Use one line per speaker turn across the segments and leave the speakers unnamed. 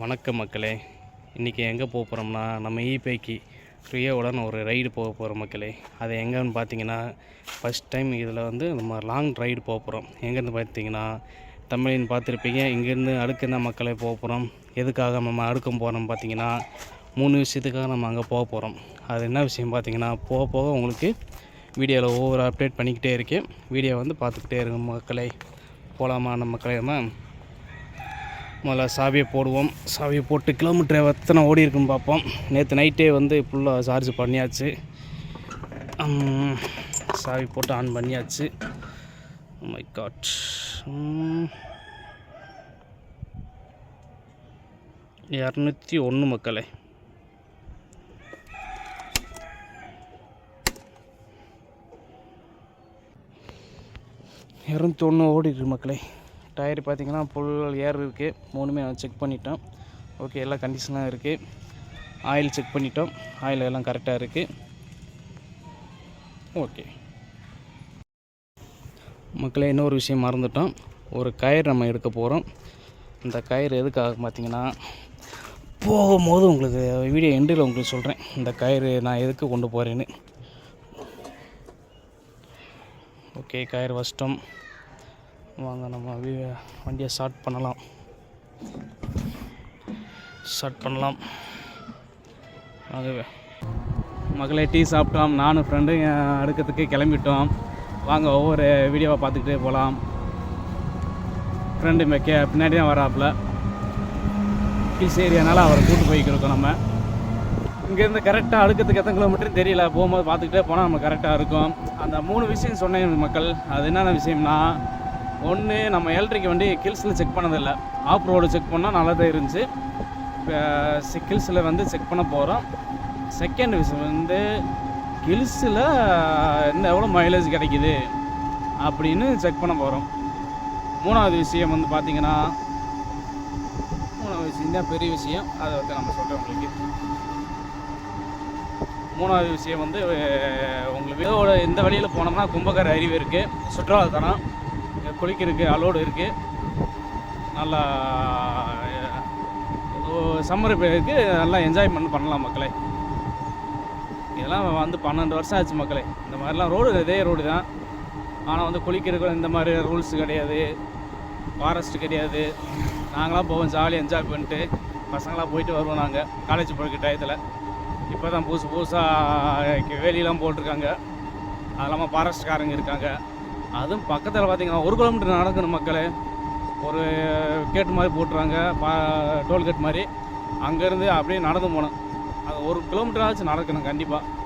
வணக்கம் மக்களே. இன்றைக்கி எங்கே போக போகிறோம்னா நம்ம இபேக்கி ஃப்ரீயோடன் ஒரு ரைடு போக போகிறோம் மக்களே. அது எங்கேன்னு பார்த்தீங்கன்னா ஃபஸ்ட் டைம் இதில் வந்து நம்ம லாங் ரைடு போக போகிறோம் எங்கேருந்து பார்த்தீங்கன்னா தமிழின் பார்த்துருப்பீங்க இங்கேருந்து அடுக்கு மக்களே போக போகிறோம் எதுக்காக நம்ம அடுக்கம் போகிறோம் பார்த்தீங்கன்னா மூணு விஷயத்துக்காக நம்ம அங்கே போக போகிறோம் அது என்ன விஷயம் பார்த்தீங்கன்னா போக போக உங்களுக்கு வீடியோவில் ஒவ்வொரு அப்டேட் பண்ணிக்கிட்டே இருக்கேன். வீடியோ வந்து பார்த்துக்கிட்டே இருக்கும் மக்களே. போகலாமா நம்ம மக்களே நம்ம முதல்ல சாவியை போடுவோம். சாவியை போட்டு கிலோமீட்டர் எத்தனை ஓடி இருக்குன்னு பார்ப்போம். நேற்று நைட்டே வந்து ஃபுல்லாக சார்ஜ் பண்ணியாச்சு. சாவி போட்டு ஆன் பண்ணியாச்சு. Oh மை காட் இரநூத்தி ஒன்று மக்களே. இரநூத்தி ஒன்று ஓடிருக்கு மக்களே. டயர் பார்த்தீங்கன்னா ஃபுல் ஏர் இருக்குது மூணுமே செக் பண்ணிட்டோம் ஓகே எல்லா கண்டிஷனாக இருக்குது ஆயில் செக் பண்ணிட்டோம். ஆயில் எல்லாம் கரெக்டாக இருக்குது ஓகே மக்களே இன்னொரு விஷயம் மறந்துட்டோம். ஒரு கயிறு நம்ம எடுக்க போகிறோம் இந்த கயிறு எதுக்காக பார்த்தீங்கன்னா போகும்போது உங்களுக்கு வீடியோ எண்டில் உங்களுக்கு சொல்கிறேன் இந்த கயிறு நான் எதுக்கு கொண்டு போகிறேன்னு ஓகே கயிறு வஷ்டம் வாங்க நம்ம வண்டியை ஸ்டார்ட் பண்ணலாம். ஸ்டார்ட் பண்ணலாம். ஆகவே மகளே டீ சாப்பிட்டோம். நானும் ஃப்ரெண்டு அடுக்கிறதுக்கு கிளம்பிட்டோம். வாங்க ஒவ்வொரு வீடியோவை பார்த்துக்கிட்டே போகலாம் ஃப்ரெண்டு மெக்கே பின்னாடி தான் வராப்பில். ஹில்ஸ் ஏரியானால அவரை கூட்டு போய்க்கிருக்கோம் நம்ம. இங்கேருந்து கரெக்டாக அடுக்கிறதுக்கு எத்தனை கிலோமீட்டர் தெரியல. போகும்போது பார்த்துக்கிட்டே போனால் நம்ம கரெக்டாக இருக்கும். அந்த மூணு விஷயம் சொன்னேன் மக்கள். அது என்னென்ன விஷயம்னா ஒன்று நம்ம எலக்ட்ரிக் வண்டி கில்ஸில் செக் பண்ணதில்லை. ஆஃப் ரோடு செக் பண்ணால் நல்லா தான் இருந்துச்சு கில்ஸில் வந்து செக் பண்ண போகிறோம் செகண்ட் விஷயம் வந்து கில்ஸில் என்ன எவ்வளோ மைலேஜ் கிடைக்குது அப்படின்னு செக் பண்ண போகிறோம் மூணாவது விஷயம் வந்து பார்த்தீங்கன்னா மூணாவது விஷயம் தான் பெரிய விஷயம். அதை வந்து நம்ம சொல்கிறேன் உங்களுக்கு. மூணாவது விஷயம் வந்து உங்களுக்கு இதோட இந்த வழியில் போனோம்னா கும்பகர அருவி இருக்குது சுற்றுலாத்தலம். குளிக்கிறதுக்கு அலோடு இருக்குது நல்லா சம்மர் பேருக்கு நல்லா என்ஜாய்மெண்ட் பண்ணலாம் மக்களே. இதெல்லாம் வந்து பன்னெண்டு வருஷம் ஆச்சு மக்களே. இந்த மாதிரிலாம் ரோடு இதே ரோடு தான். ஆனால் வந்து குளிக்கிறதுக்கு இந்த மாதிரி ரூல்ஸ் கிடையாது. ஃபாரஸ்ட் கிடையாது. நாங்களாம் போவோம் ஜாலியாக என்ஜாய் பண்ணிட்டு பசங்களாம் போயிட்டு வருவோம் நாங்கள் காலேஜ் போய்க்கு டயத்தில் இப்போ தான் புதுசு புதுசாக வேலியெலாம் போட்டிருக்காங்க. அது இல்லாமல் ஃபாரஸ்ட்காரங்க இருக்காங்க. அதுவும் பக்கத்தில் பார்த்தீங்கன்னா ஒரு கிலோமீட்டர் நடக்கணும் மக்களே. ஒரு கேட் மாதிரி போட்டுறாங்க பா டோல்கேட் மாதிரி. அங்கேருந்து அப்படியே நடந்து போகணும். அது ஒரு கிலோமீட்டர் ஆச்சு நடக்கணும் கண்டிப்பாக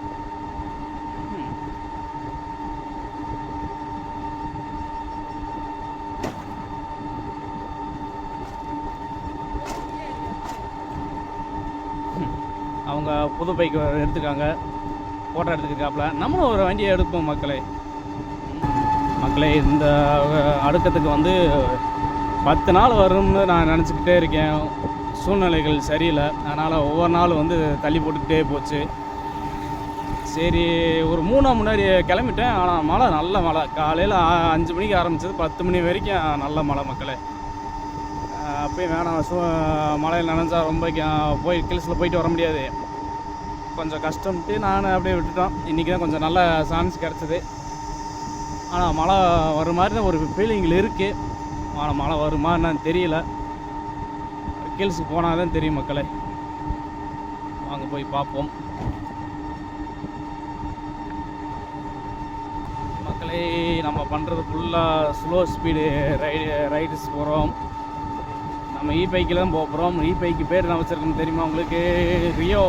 அவங்க புது பைக் எடுத்துக்காங்க. ஃபோட்டோ எடுத்துக்கிட்டாப்புல நம்மளும் ஒரு வண்டியை எடுப்போம் மக்களே. மக்களே இந்த அடுக்கத்துக்கு வந்து பத்து நாள் வரும்னு நான் நினச்சிக்கிட்டே இருக்கேன். சூழ்நிலைகள் சரியில்லை. அதனால் ஒவ்வொரு நாளும் வந்து தள்ளி போட்டுக்கிட்டே போச்சு. சரி ஒரு மூணாம் முன்னாடி கிளம்பிட்டேன். ஆனால் மழை நல்ல மழை. காலையில் அஞ்சு மணிக்கு ஆரம்பித்தது பத்து மணி வரைக்கும் நல்ல மழை மக்களே. அப்பயும் வேணாம். சூ மழையில் நனைஞ்சா ரொம்ப போய் கில்ஸில் போயிட்டு வர முடியாது. கொஞ்சம் கஷ்டம்ட்டு நான் அப்படியே விட்டுட்டோம். இன்றைக்கி தான் கொஞ்சம் நல்ல சான்ஸ் கிடச்சிது. ஆனால் மழை வர மாதிரி தான் ஒரு ஃபீலிங்கில் இருக்குது ஆனால் மழை வருமா என்னன்னு தெரியல. கீழ்ஸுக்கு போனால் தான் தெரியும் மக்களே. வாங்க போய் பார்ப்போம். மக்களே நம்ம பண்ணுறது ஃபுல்லாக ஸ்லோ ஸ்பீடு ரைடு ரைட்ஸ் போகிறோம் நம்ம இ பைக்கில் தான் போக போகிறோம் இ பைக்கு பேர் என்ன வச்சுருக்குன்னு தெரியுமா உங்களுக்கு? ரியோ.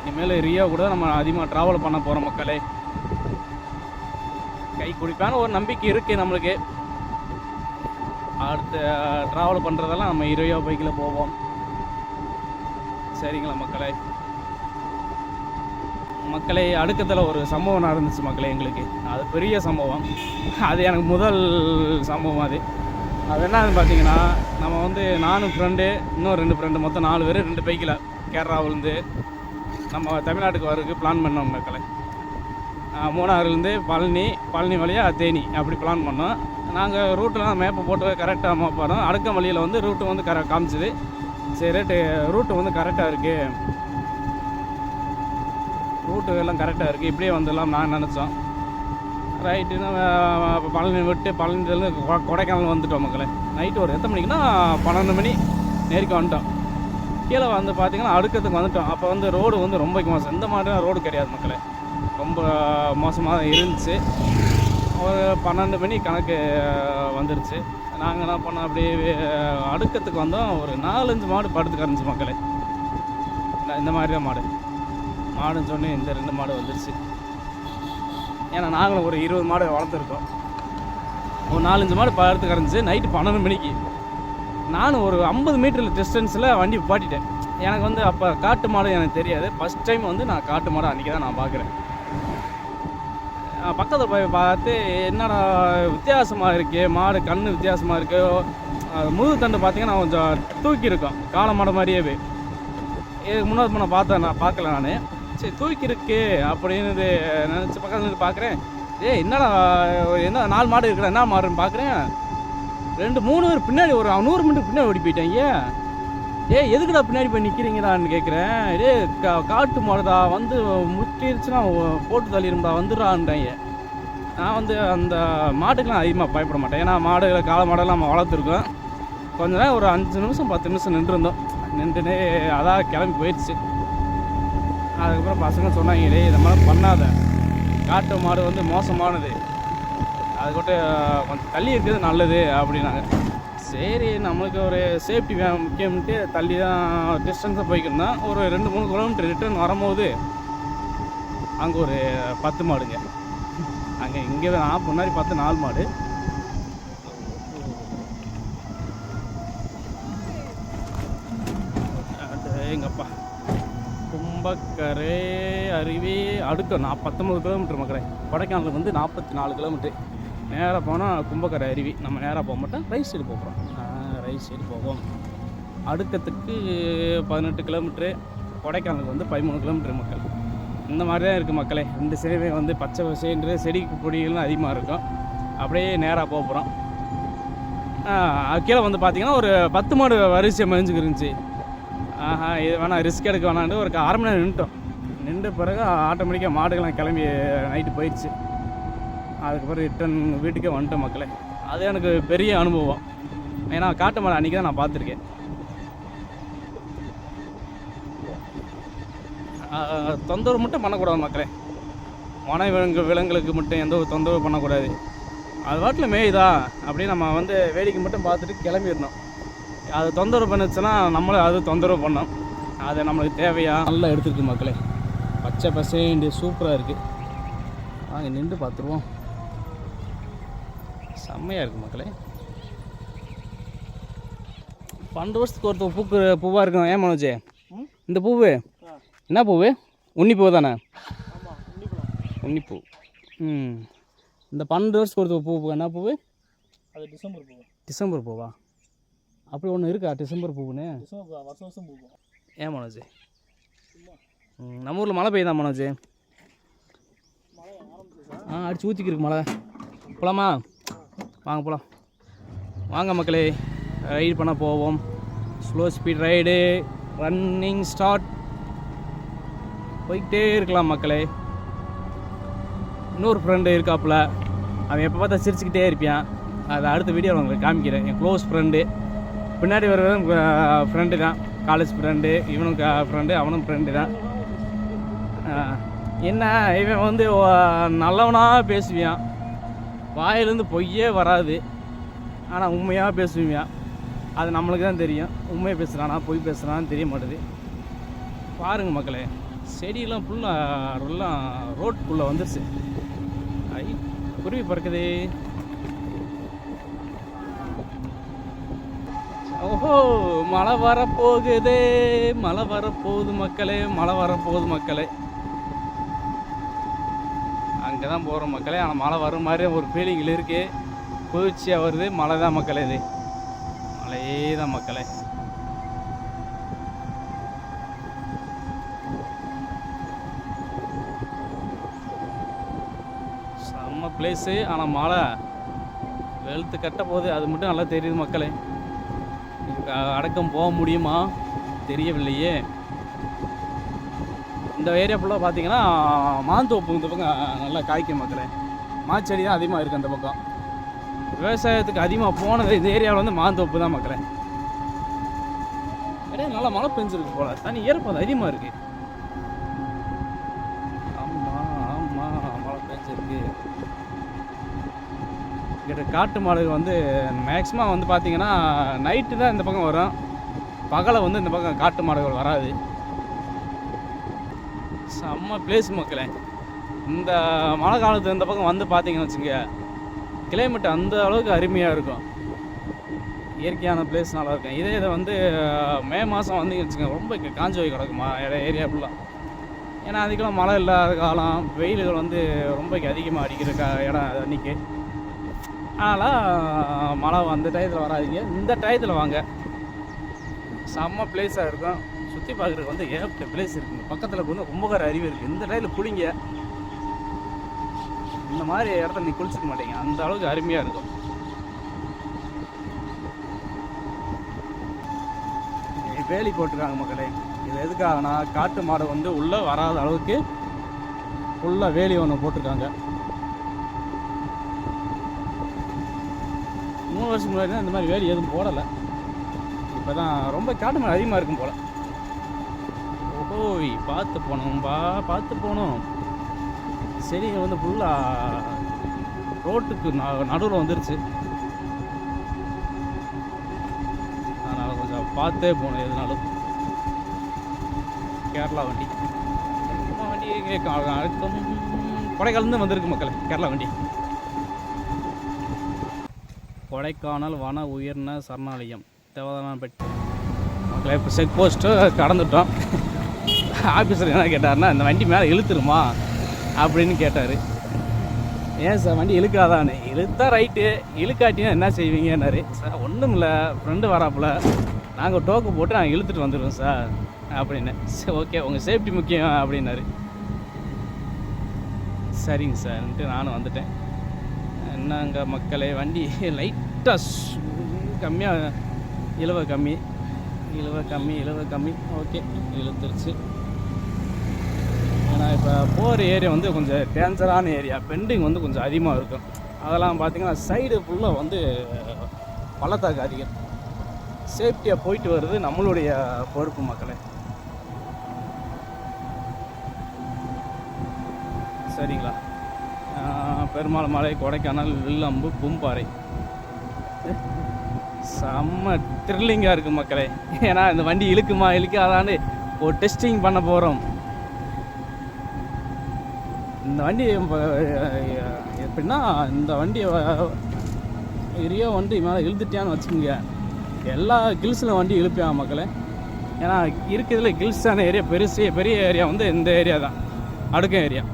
இனிமேல் ரியோ கூட நம்ம அதிகமாக ட்ராவல் பண்ண போகிறோம் மக்களே. குறிப்பான ஒரு நம்பிக்கை இருக்குது நம்மளுக்கு. அடுத்து ட்ராவல் பண்ணுறதெல்லாம் நம்ம ரியோ பைக்கில் போவோம். சரிங்களா மக்களே? மக்களே அடுக்கத்தில் ஒரு சம்பவம் நடந்துச்சு மக்களே எங்களுக்கு. அது பெரிய சம்பவம். அது எனக்கு முதல் சம்பவம் அது. அது என்னன்னு பார்த்தீங்கன்னா நம்ம வந்து நானும் ஃப்ரெண்டு இன்னும் ரெண்டு ஃப்ரெண்டு மொத்தம் நாலு பேர் ரெண்டு பைக்கில் கேரளாவிலேருந்து நம்ம தமிழ்நாட்டுக்கு வரதுக்கு பிளான் பண்ணோம் மக்களை. மூணாறுலேருந்து பழனி பழனி வழியாக தேனி. அப்படி பிளான் பண்ணோம். நாங்கள் ரூட்டெலாம் மேப்பை போட்டு கரெக்டாக போகிறோம் அடுக்க வழியில் வந்து ரூட்டு வந்து கர காமிச்சிது. சரி ரேட்டு ரூட்டு வந்து கரெக்டாக இருக்குது ரூட்டு எல்லாம் கரெக்டாக இருக்குது இப்படியே வந்துடலாம் நான் நினச்சோம். ரைட்டுன்னு பழனி விட்டு பழனிலேருந்து கொ- கொடைக்கானல் வந்துட்டோம் மக்களே. நைட்டு ஒரு எத்தனை மணிக்குன்னா பன்னெண்டு மணி நேருக்கு வந்துட்டோம். கீழே வந்து பார்த்தீங்கன்னா அடுக்கத்துக்கு வந்துட்டோம். அப்போ வந்து ரோடு வந்து ரொம்ப மோசம் இந்த மாதிரி ரோடு கிடையாது மக்களே. ரொம்ப மோசமாக இருந்துச்சு. ஒரு பன்னெண்டு மணி கணக்கு வந்துருச்சு. நாங்கள் என்ன பண்ணோம் அப்படியே அடுக்கத்துக்கு வந்தோம். ஒரு நாலஞ்சு மாடு படுத்து கரைஞ்சி மக்களே. இந்த- இந்த மாதிரி தான் மாடு. மாடுன்னு சொன்னே இந்த ரெண்டு மாடு வந்துருச்சு. ஏன்னா நாங்களும் ஒரு இருபது மாடு வளர்த்துருக்கோம். ஒரு நாலஞ்சு மாடு படுத்து கரைஞ்சி நைட்டு பன்னெண்டு மணிக்கு. நானும் ஒரு ஐம்பது மீட்டர் டிஸ்டன்ஸில் வண்டி பாட்டிட்டேன். எனக்கு வந்து அப்போ காட்டு மாடு எனக்கு தெரியாது. ஃபஸ்ட் டைம் வந்து நான் காட்டு மாடு அன்றைக்கி தான் நான் பார்க்குறேன் பக்கத்தில் போய் பார்த்து என்னடா வித்தியாசமாக இருக்கே மாடு கண் வித்தியாசமாக இருக்குது முதுகு தண்டு பார்த்தீங்கன்னா கொஞ்சம் தூக்கியிருக்கோம் காளை மாடு மாதிரியே. இதுக்கு முன்னாடி நான் பார்த்தேன் நான் பார்க்கல நான். சரி தூக்கியிருக்கு அப்படின்னு நினச்சி பக்கத்தில் இருந்து பார்க்குறேன். ஏய் என்னடா என்ன நாலு மாடு இருக்கிற என்ன மாடுன்னு பார்க்குறேன். ரெண்டு மூணு பேர் பின்னாடி ஒரு நூறு மீட்டர் பின்னாடி ஓடி போயிட்டாங்க ஏ எதுக்குடா பின்னாடி போய் நிற்கிறீங்கடான்னு கேட்குறேன் ஏ கா காட்டு மாடுடா வந்து முட்டிருச்சுன்னா போட்டு தள்ளிடும்டா வந்துடுறான்ட்டாங்க நான் வந்து அந்த மாட்டுக்கெலாம் அதிகமாக பயப்பட மாட்டேன். ஏன்னா மாடுகளை காளை மாடெல்லாம் நம்ம வளர்த்துருக்கோம். கொஞ்ச நேரம் ஒரு அஞ்சு நிமிஷம் பத்து நிமிஷம் நின்றுருந்தோம். நின்றுனே அதான் கிளம்பி போயிடுச்சு. அதுக்கப்புறம் பசங்க சொன்னாங்க டே இந்த மாதிரி பண்ணாத. காட்டு மாடு வந்து மோசமானது. அது கூட கொஞ்சம் தள்ளி இருக்கிறது நல்லது அப்படின்னாங்க. சரி நம்மளுக்கு ஒரு சேஃப்டி முக்கியம்ட்டு தள்ளி தான் டிஸ்டன்ஸை போய்க்கிருந்தோம் ஒரு ரெண்டு மூணு கிலோமீட்டர் ரிட்டர்ன் வரும்போது அங்கே ஒரு பத்து மாடுங்க. அங்கே இங்கே நான் முன்னாடி பார்த்து நாலு மாடு. அது எங்கப்பா? கும்பக்கரை அருவி அடுக்க நான் பத்தொம்பது கிலோமீட்டர் மக்களே. கொடைக்கானலுக்கு வந்து நாற்பத்தி நாலு கிலோமீட்டர் நேராக போனால் கும்பக்கரை அருவி. நம்ம நேராக போக மாட்டோம். ரைட் சைடு போகிறோம் ரைட் சைடு போவோம். அடுக்கத்துக்கு பதினெட்டு கிலோமீட்ரு கொடைக்கானலுக்கு வந்து பதிமூணு கிலோமீட்டர் மக்கள். இந்த மாதிரி தான் இருக்குது மக்களே. ரெண்டு சைடுமே வந்து பச்சை பசைன்ற செடி கொடிகள்லாம் அதிகமாக இருக்கும். அப்படியே நேராக போக போகிறோம் கீழே வந்து பார்த்தீங்கன்னா ஒரு பத்து மாடு வரிசை மதிஞ்சுக்கு இருந்துச்சு. ஆஹா இது வேணாம் ரிஸ்க் எடுக்க வேணான்ட்டு ஒரு அரை மணி நேரம் நின்றுட்டோம் நின்ற பிறகு ஆட்டோமேட்டிக்காக மாடுகள்லாம் கிளம்பி நைட்டு போயிடுச்சு அதுக்கப்புறம் ரிட்டன் வீட்டுக்கே வந்துட்டேன் மக்களே. அது எனக்கு பெரிய அனுபவம். ஏன்னா காட்டு மலை அன்றைக்கி தான் நான் பார்த்துருக்கேன். தொந்தரவு மட்டும் பண்ணக்கூடாது மக்களே. வன விலங்கு விலங்குகளுக்கு மட்டும் எந்த ஒரு தொந்தரவு பண்ணக்கூடாது. அது வாட்டில் மேயுதா அப்படியே நம்ம வந்து வேடிக்கை மட்டும் பார்த்துட்டு கிளம்பிடணும். அது தொந்தரவு பண்ணுச்சுன்னா நம்மளும் அது தொந்தரவு பண்ணோம். அது நம்மளுக்கு தேவையா? நல்லா எடுத்துருக்கு மக்களே. பச்சை பசேண்டு சூப்பராக இருக்குது வாங்க நின்று பார்த்துருவோம். செம்மையாக இருக்குது மக்களே. பன்னெண்டு வருஷத்துக்கு ஒருத்தர் பூக்கு பூவாக இருக்கும். ஏன் மனோஜ்? இந்த பூவு? என்ன பூவு? உன்னி பூ தானே. உன்னிப்பூ. ம். இந்த பன்னெண்டு வருஷத்துக்கு ஒருத்தர் பூ பூ என்ன பூவு?
அது டிசம்பர் பூ
டிசம்பர் பூவா? அப்படி ஒன்று இருக்கா டிசம்பர் பூவுன்னு?
பூ வருஷம் வருஷம் பூக்கும்
ஏன் மனோஜ்? நம்ம ஊரில் மழை பெய்யுதா மனோஜ்? ஆ அடிச்சு ஊற்றிக்கிருக்கு மழை. போலாமா? வாங்க போகலாம் வாங்க மக்களே ரைடு பண்ண போவோம். Slow speed ride running start போய்கிட்டே இருக்கலாம் மக்களே. இன்னொரு ஃப்ரெண்டு இருக்காப்புல. அவன் எப்போ பார்த்தா சிரிச்சுக்கிட்டே இருப்பான். அதை அடுத்த வீடியோவில் உங்களுக்கு காமிக்கிறேன். என் க்ளோஸ் ஃப்ரெண்டு பின்னாடி வருவதும் ஃப்ரெண்டு தான். காலேஜ் ஃப்ரெண்டு இவனும் ஃப்ரெண்டு அவனும் ஃப்ரெண்டு தான். என்ன இவன் வந்து நல்லவனாக பேசுவியான் வாயிலேருந்து பொய்யே வராது. ஆனால் உண்மையாக பேசுவியா அது நம்மளுக்கு தான் தெரியும். உண்மையை பேசுகிறானா பொய் பேசுகிறான்னு தெரிய மாட்டேது. பாருங்கள் மக்களே செடியெல்லாம் ஃபுல்லாக எல்லாம் ரோட்டுக்குள்ளே வந்துருச்சு. ஐ குருவி பறக்குது. ஓஹோ மழை வரப்போகுது. மழை வரப்போகுது மக்களே மழை வரப்போகுது மக்களே. அங்கே தான் போகிறோம் மக்களே. ஆனால் மழை வர மாதிரி ஒரு ஃபீலிங்கில் இருக்குது குளிர்ச்சியாக வருது. மழை தான் மக்களே இது. மழையே தான் மக்களே. செம்ம பிளேஸு ஆனால் மழை வெளுத்து கட்ட போகுது. அது மட்டும் நல்லா தெரியுது மக்களே. அடக்கம் போக முடியுமா? தெரியவில்லையே. இந்த ஏரியா ஃபுல்லாக பார்த்தீங்கன்னா மாந்தோப்பு இந்த பக்கம் நல்லா காய்க்கும் மக்களே. மாச்செடி தான் அதிகமாக இருக்குது அந்த பக்கம். விவசாயத்துக்கு அதிகமாக போனது இந்த ஏரியாவில் வந்து மாந்தோப்பு தான் மக்களே. இடையே நல்லா மழை பெஞ்சிருக்கு போல. தண்ணி ஈரப்பதம் அதிகமாக இருக்குது ஆமாம் ஆமாம் மழை பெஞ்சிருக்கு. கிட்ட காட்டு மாடுகள் வந்து மேக்ஸிமம் வந்து பார்த்தீங்கன்னா நைட்டு தான் இந்த பக்கம் வரும். பகலை வந்து இந்த பக்கம் காட்டு மாடுகள் வராது. செம்ம பிளேஸ் மக்களே. இந்த மழை காலத்து இந்த பக்கம் வந்து பார்த்தீங்கன்னு வச்சுங்க கிளைமேட் அந்த அளவுக்கு அருமையாக இருக்கும். இயற்கையான பிளேஸ் நல்லா இருக்கும். இதே இதை வந்து மே மாதம் வந்தீங்கன்னு வச்சுங்க ரொம்ப காஞ்சி போய் கிடக்குமா ஏரியா ஃபுல்லாக ஏன்னா அதுக்கெல்லாம் மழை இல்லாத காலம் வெயில்கள் வந்து ரொம்ப அதிகமாக அடிக்கிற கா இடம் அன்றைக்கி அதனால் மழை அந்த டயத்தில் வராதீங்க. இந்த டயத்தில் வாங்க. செம்ம பிளேஸாக இருக்கும். சுற்றி பார்க்குறதுக்கு வந்து ஏகப்பட்ட பிளேஸ் இருக்குங்க பக்கத்தில் வந்து கும்பகார அருவி இருக்குது இந்த டைமில் குளிங்க? இந்த மாதிரி இடத்துல நீ குளிச்சிக்க மாட்டீங்க. அந்த அளவுக்கு அருமையாக இருக்கும். வேலி போட்டிருக்காங்க மக்களே. இது எதுக்காகனா காட்டு மாடு வந்து உள்ளே வராத அளவுக்கு ஃபுல்லாக வேலி ஒன்று போட்டிருக்காங்க. மூணு வருஷம் முன்னாடி தான் இந்த மாதிரி வேலி எதுவும் போடலை. இப்போ தான் ரொம்ப காட்டு மாடு அதிகமாக இருக்கும் போல். ஓய் பார்த்து போனோம்பா பார்த்து போனோம். சரி வந்து ஃபுல்லாக ரோட்டுக்கு நடுவில் வந்துருச்சு. அதனால் கொஞ்சம் பார்த்தே போகணும் எதுனாலும். கேரளா வண்டி. வண்டி அழுத்தம் கொடைக்கானல்ந்து வந்திருக்கு மக்கள் கேரளா வண்டி. கொடைக்கானல் வன உயர்ன சரணாலயம் தேவதானப்பட்டி மக்களை இப்போ செக் போஸ்ட்டு கடந்துட்டோம். ஆஃபீஸர் என்ன கேட்டாருன்னா இந்த வண்டி மேலே இழுத்துருமா? அப்படின்னு கேட்டார். ஏன் சார் வண்டி இழுக்காதான்னு? இழுத்தா ரைட்டு இழுக்காட்டினா என்ன செய்வீங்கன்னாரு. சார் ஒன்றும் இல்லை ஃப்ரெண்டு வராப்புல. நாங்கள் டோக்கு போட்டு நாங்கள் இழுத்துட்டு வந்துடுவோம் சார். அப்படின்னு. சரி ஓகே உங்கள் சேஃப்டி முக்கியம் அப்படின்னாரு. சரிங்க சார்ன்ட்டு நானும் வந்துட்டேன். என்னங்க மக்களே வண்டி லைட்டாக கம்மியாக இழுவை கம்மி. இழுவை கம்மி இழுவை கம்மி. ஓகே இழுத்துருச்சு. ஏன்னா இப்போ போகிற ஏரியா வந்து கொஞ்சம் டேஞ்சரான ஏரியா. பெண்டிங் வந்து கொஞ்சம் அதிகமாக இருக்கும். அதெல்லாம் பார்த்தீங்கன்னா சைடு ஃபுல்லாக வந்து பள்ளத்தாக்கு அதிகம். சேஃப்டியாக போயிட்டு வருது நம்மளுடைய பொறுப்பு மக்களே. சரிங்களா? பெருமாள் மலை கொடைக்கானல் வில்லம்பு பூம்பாறை. செம்ம த்ரில்லிங்காக இருக்குது மக்களே. ஏன்னா இந்த வண்டி இழுக்குமா இழுக்காதான்னு ஒரு டெஸ்டிங் பண்ண போகிறோம் இந்த வண்டி எப்படின்னா இந்த வண்டி எரியோ வண்டி மேலே இழுத்துட்டியான்னு வச்சுக்கோங்க. எல்லா கில்ஸில் வண்டி இழுப்பியான் மக்களே. ஏன்னா இருக்கிறதுல கில்ஸான ஏரியா பெருசு பெரிய ஏரியா வந்து இந்த ஏரியா தான். அடுக்கம் ஏரியா.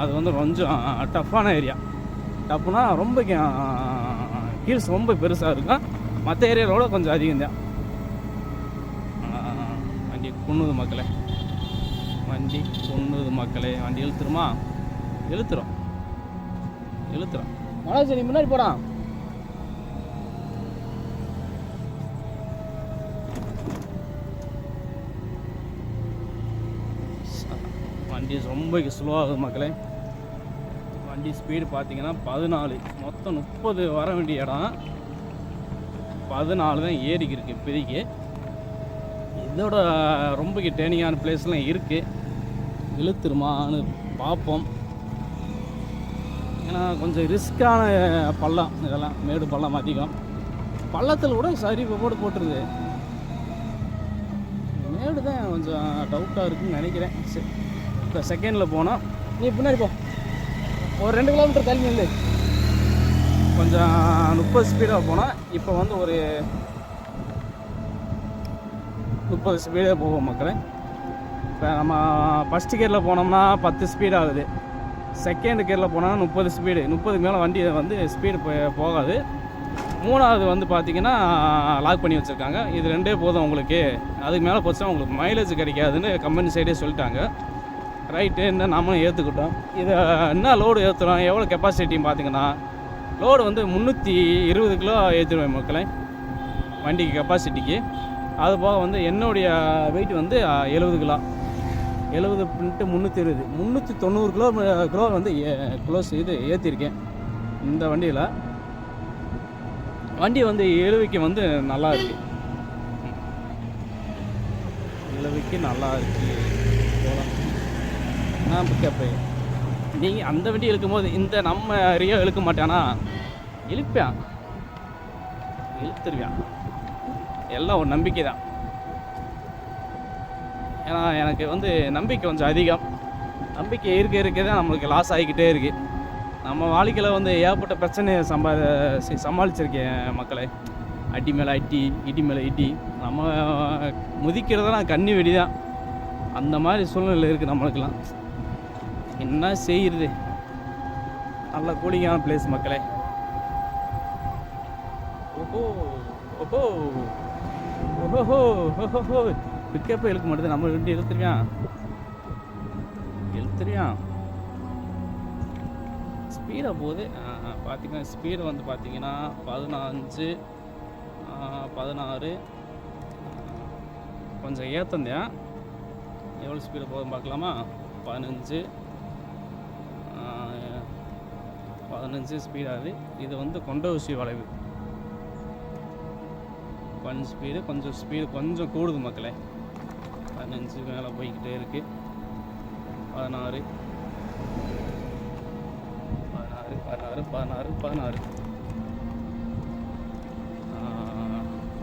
அது வந்து கொஞ்சம் டஃப்பான ஏரியா. டஃப்னா ரொம்ப ஹீல்ஸ் ரொம்ப பெருசாக இருக்கும். மற்ற ஏரியாவோட கொஞ்சம் அதிகம் தான். வண்டி குன்னுது மக்களே. வண்டி குன்னுது மக்களே. வண்டி இழுத்துருமா? இழுத்துரும். இழுத்துரும். மழை சரி முன்னாடி போகிறான் வண்டி ரொம்ப ஸ்லோவாகுது மக்களே. வண்டி ஸ்பீடு பார்த்தீங்கன்னா பதினாலு மொத்தம் முப்பது வர வேண்டிய இடம். பதினாலு தான் ஏறிக்கு இருக்கு இப்போதைக்கு. இதோட ரொம்ப டேர்னிங்கான பிளேஸ்லாம் இருக்குது இழுத்துருமான்னு பார்ப்போம். ஏன்னா கொஞ்சம் ரிஸ்க்கான பள்ளம். இதெல்லாம் மேடு பள்ளம் அதிகம். பள்ளத்தில் கூட சரி போட்டு போட்டுருது. மேடு தான் கொஞ்சம் டவுட்டாக இருக்குன்னு நினைக்கிறேன். சரி இப்போ செகண்டில் போனால் நீ பின்னாடி போ. ஒரு ரெண்டு கிலோமீட்டர் தள்ளி நில்லு. கொஞ்சம் முப்பது ஸ்பீடாக போனால் இப்போ வந்து ஒரு முப்பது ஸ்பீடாக போவோம் மக்களே. இப்போ நம்ம ஃபஸ்ட்டு கியரில் போனோம்னா பத்து ஸ்பீட் ஆகுது. செகண்ட் கியரில் போனால் முப்பது ஸ்பீடு முப்பதுக்கு மேலே வண்டி வந்து ஸ்பீடு போகாது. மூணாவது வந்து பார்த்திங்கன்னா லாக் பண்ணி வச்சுருக்காங்க. இது ரெண்டே போதும் உங்களுக்கு. அதுக்கு மேலே போச்சுன்னா உங்களுக்கு மைலேஜ் கிடைக்காதுன்னு கம்பெனி சைடே சொல்லிட்டாங்க. ரைட்டு என்ன நாமளும் ஏற்றுக்கிட்டோம் இதை என்ன லோடு ஏற்றுறோம் எவ்வளோ கெப்பாசிட்டின்னு பார்த்தீங்கன்னா லோடு வந்து முந்நூற்றி இருபது கிலோ ஏற்றிடுவேன் மக்களை வண்டிக்கு கெப்பாசிட்டிக்கு அது போக வந்து என்னுடைய வெயிட் வந்து எழுபது கிலோ. எழுபது பின்ட்டு முந்நூற்றி இருபது. முந்நூற்றி தொண்ணூறு கிலோ கிலோ வந்து க்ளோஸ் இது ஏற்றிருக்கேன் இந்த வண்டியில். வண்டி வந்து இழுவைக்கு வந்து நல்லா இருக்கு. இழுவைக்கு நல்லா இருக்கு. நான் கேட்பேன் நீங்கள் அந்த வண்டி இழுக்கும்போது இந்த நம்ம ரியோ இழுக்க மாட்டானா? இழுப்பேன். இழுத்துருவான். எல்லாம் ஒரு நம்பிக்கை தான் ஏன்னா எனக்கு வந்து நம்பிக்கை கொஞ்சம் அதிகம். நம்பிக்கை இருக்க இருக்க தான் நம்மளுக்கு லாஸ் ஆகிக்கிட்டே இருக்குது நம்ம வாழ்க்கையில் வந்து ஏகப்பட்ட பிரச்சனையை சம்பா சமாளிச்சிருக்கேன் மக்களை. அடி மேலே அட்டி இடி மேலே இட்டி நம்ம முதிக்கிறதெல்லாம் கண்ணி வெடி தான். அந்த மாதிரி சூழ்நிலை இருக்குது நம்மளுக்கெல்லாம். என்ன செய்யுது நல்ல கூலிங்கான பிளேஸ் மக்களே. ஓஹோ ஓஹோ. ஓஹோ ஓஹோ பிக்கப்பை இழுக்க மாட்டேது நம்ம வண்டி இழுத்துருவியான் இழுத்துருவியான் ஸ்பீடாக போகுது பார்த்திங்கன்னா ஸ்பீடு வந்து பார்த்தீங்கன்னா பதினஞ்சு பதினாறு கொஞ்சம் ஏற்றந்தேன் எவ்வளோ ஸ்பீடு போகுதுன்னு பார்க்கலாமா? பதினஞ்சு பதினஞ்சு ஸ்பீடாகுது இது வந்து கொண்ட ஊசி வளைவு. கொஞ்சம் ஸ்பீடு கொஞ்சம் ஸ்பீடு கொஞ்சம் கூடுது மக்களே. பதினஞ்சு மேலே போய்கிட்டே இருக்குது பதினாறு. பதினாறு பதினாறு பதினாறு பதினாறு.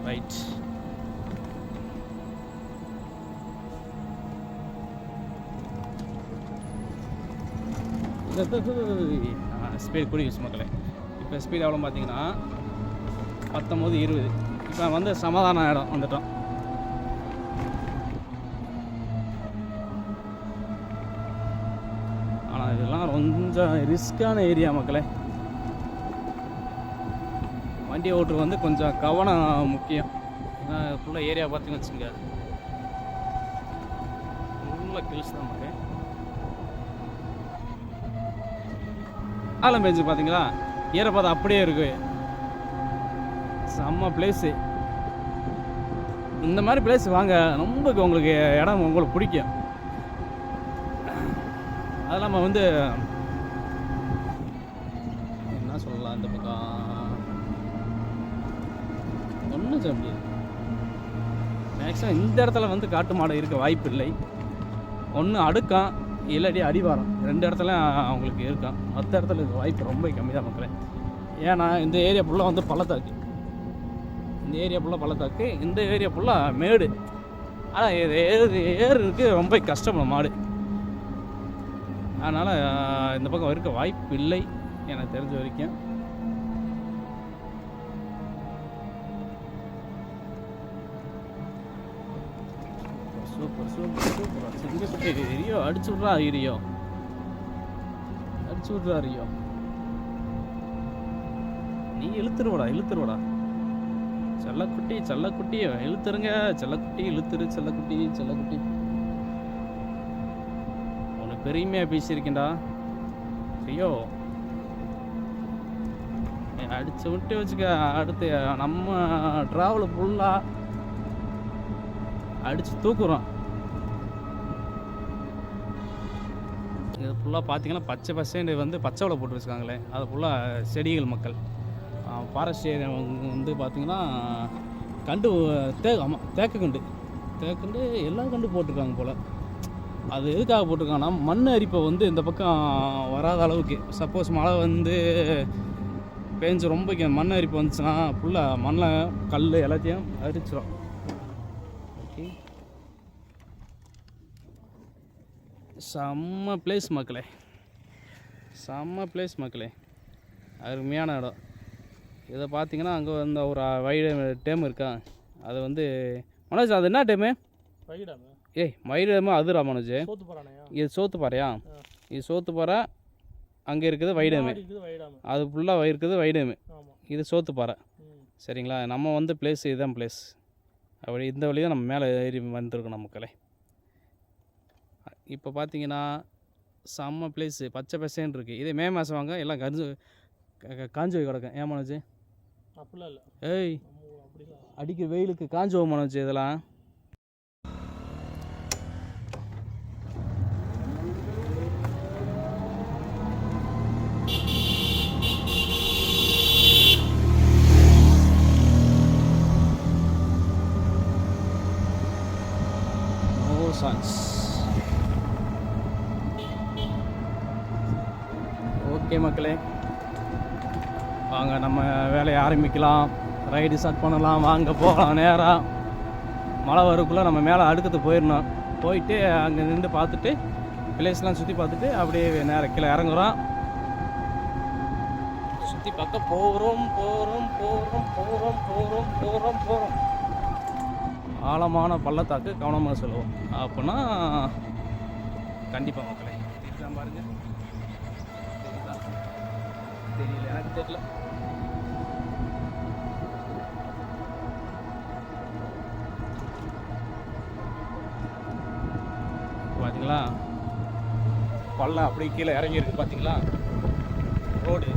ரைட் ஸ்பீட் கூடி யூஸ் மக்களே. இப்போ ஸ்பீட் எவ்வளோ பார்த்தீங்கன்னா பத்தொம்போது இருபது. இப்போ வந்து சமாதான இடம் வந்துட்டோம். கொஞ்சம் ரிஸ்க்கான ஏரியா மக்களே. வண்டி ஓட்டுறது வந்து கொஞ்சம் கவனம் முக்கியம். ஏன்னா ஃபுல்லாக ஏரியா பார்த்தீங்கன்னு வச்சுங்க ஃபுல்லாக கில்ஸ் தான் மக்கள். ஆலம் பேஞ்சு பார்த்தீங்களா? ஈரப்பாதை அப்படியே இருக்கு. செம்ம பிளேஸு இந்த மாதிரி பிளேஸ் வாங்க. ரொம்ப உங்களுக்கு இடம் உங்களுக்கு பிடிக்கும். அது இல்லாமல் வந்து ஒன்றும் சொல்ல முடியாது மேக்ஸிமம் இந்த இடத்துல வந்து காட்டு மாடு இருக்க வாய்ப்பு இல்லை. ஒன்று அடுக்கம் இல்லாட்டி அடிவாரம். ரெண்டு இடத்துல அவங்களுக்கு இருக்கும் மற்ற இடத்துல இருக்க வாய்ப்பு ரொம்ப கம்மி தான் மக்களே. ஏன்னா இந்த ஏரியா ஃபுல்லாக வந்து பள்ளத்தாக்கு. இந்த ஏரியா ஃபுல்லாக பள்ளத்தாக்கு இந்த ஏரியா ஃபுல்லாக மேடு. ஆனால் இது ஏறு ஏறுறதுக்கு ரொம்ப கஷ்டப்படும் மாடு. அதனால் இந்த பக்கம் இருக்க வாய்ப்பு இல்லை எனக்கு தெரிஞ்ச வரைக்கும். சூப்பர் சூப்பர் சூப்பர் அடிச்சு விட்றா ரியோ அடிச்சு விட்றா எரியோ நீ இழுத்துருவடா இழுத்துருவடா. செல்லக்குட்டி செல்லக்குட்டி இழுத்துருங்க. செல்லக்குட்டி இழுத்துரு செல்லக்குட்டி செல்லக்குட்டி. உனக்கு பெருமையாக பேசியிருக்கேன்டா. ஐயோ. அடிச்சு விட்டு வச்சுக்க அடுத்து நம்ம ட்ராவல் ஃபுல்லாக அடிச்சு தூக்குறோம். இது ஃபுல்லாக பார்த்தீங்கன்னா பச்சை பசேண்டு வந்து பச்சை வலை போட்டு வச்சுருக்காங்களே. அது ஃபுல்லாக செடிகள் மக்கள். ஃபாரஸ்ட் ஏரியா வந்து பார்த்திங்கன்னா கண்டு தே ஆமாம் தேக்க கண்டு. தேக்கண்டு எல்லா கண்டு போட்டிருக்காங்க போல். அது எதுக்காக போட்டிருக்காங்கன்னா மண் அரிப்பை வந்து இந்த பக்கம் வராத அளவுக்கு. சப்போஸ் மழை வந்து பேஞ்சு ரொம்ப கே- மண் அரிப்பு வந்துச்சுன்னா ஃபுல்லாக மண்ணில் கல் எல்லாத்தையும் அரிச்சிடும் ஓகே செம்ம பிளேஸ் மக்களே. செம்ம பிளேஸ் மக்களே. அருமையான இடம். இதை பார்த்தீங்கன்னா அங்கே வந்து ஒரு வைடு டேம் இருக்கா? அது வந்து மனோஜ் அது என்ன டேமு ஏய் டேமு அதுரா மனோஜ்? இது சோத்து பாறையா. இது சோத்து பாறை அங்கே இருக்குது வைடேமு அது ஃபுல்லாக இருக்குது வைடேமு இது சோத்து பாறை. சரிங்களா? நம்ம வந்து பிளேஸ் இதுதான் பிளேஸ் அப்படி இந்த வழி தான் நம்ம மேலே ஏறி வந்திருக்கோம் நம்ம கலை இப்போ பார்த்தீங்கன்னா செம்ம பிளேஸு பச்சை பசேன்னு இருக்குது இதே மே மாதம் வாங்க எல்லாம் கரிஞ்சு க- க- காஞ்சு போய் கிடக்கும். ஏன் மனோஜ்?
அப்படிலாம் இல்லை.
ஏய் அடிக்கிற வெயிலுக்கு காஞ்ச போகமான வச்சு இதெல்லாம் நோ சான்ஸ் ஓகே மக்களே வாங்க நம்ம வேலையை ஆரம்பிக்கலாம். ரைடு ஸ்டார்ட் பண்ணலாம். வாங்க போகலாம் நேராக மழை வரக்குள்ளே நம்ம மேலே அடுக்கத்து போயிடணும். போயிட்டு அங்கே நின்று பார்த்துட்டு பிளேஸ்லாம் சுற்றி பார்த்துட்டு அப்படியே நேரம் கீழே இறங்குறோம். சுற்றி பார்க்க போகிறோம் போகிறோம் போகிறோம் போகிறோம் போகிறோம் போகிறோம் போகிறோம் ஆழமான பள்ளத்தாக்கு கவனமாக சொல்லுவோம். அப்படின்னா கண்டிப்பாக மக்களே தெரியுதா தெரியல எனக்கு தெரியல. பார்த்தீங்களா பள்ளம் அப்படியே கீழே இறங்கியிருக்கு பார்த்தீங்களா ரோடு.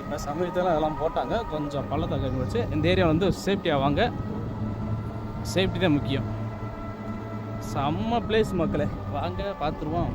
இப்போ சமயத்தில் அதெல்லாம் போட்டாங்க. கொஞ்சம் பள்ளத்தை பள்ளத்தாக்கு வச்சு இந்த ஏரியா வந்து சேஃப்டியாக வாங்க. சேஃப்டி தான் முக்கியம். செம்ம பிளேஸ் மக்களே. வாங்க பார்த்துருவோம்